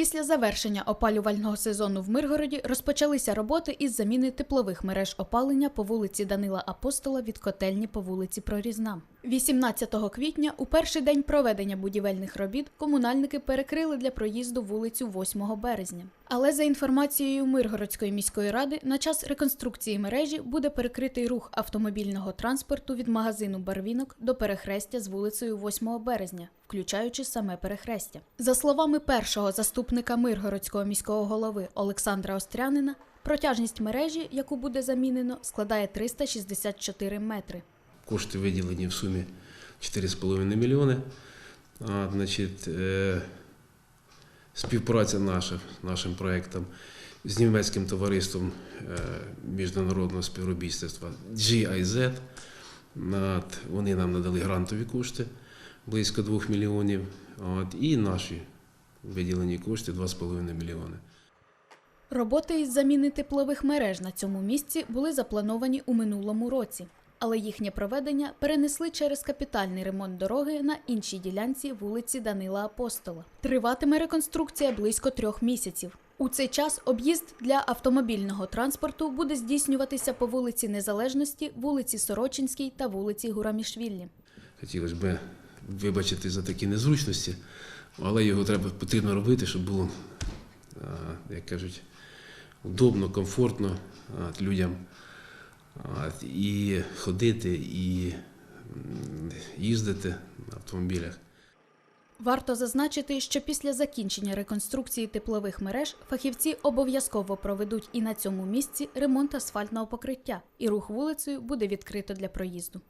Після завершення опалювального сезону в Миргороді розпочалися роботи із заміни теплових мереж опалення по вулиці Данила Апостола від котельні по вулиці Прорізна. 18 квітня, у перший день проведення будівельних робіт, комунальники перекрили для проїзду вулицю 8 березня. Але за інформацією Миргородської міської ради, на час реконструкції мережі буде перекритий рух автомобільного транспорту від магазину Барвінок до перехрестя з вулицею 8 березня, включаючи саме перехрестя. За словами першого заступника Миргородського міського голови Олександра Острянина, протяжність мережі, яку буде замінено, складає 364 метри. Кошти виділені в сумі 4,5 мільйони. А, значить, е, співпраця наша нашим проєктом з німецьким товариством е, міжнародного співробітництва GIZ. От, вони нам надали грантові кошти близько 2 мільйонів. От, і наші виділені кошти 2,5 мільйони. Роботи із заміни теплових мереж на цьому місці були заплановані у минулому році, але їхнє проведення перенесли через капітальний ремонт дороги на іншій ділянці вулиці Данила Апостола. Триватиме реконструкція близько трьох місяців. У цей час об'їзд для автомобільного транспорту буде здійснюватися по вулиці Незалежності, вулиці Сорочинській та вулиці Гурамішвілі. Хотілося б вибачити за такі незручності, але його треба потрібно робити, щоб було, як кажуть, удобно, комфортно людям і ходити, і їздити на автомобілях. Варто зазначити, що після закінчення реконструкції теплових мереж фахівці обов'язково проведуть і на цьому місці ремонт асфальтного покриття, і рух вулицею буде відкрито для проїзду.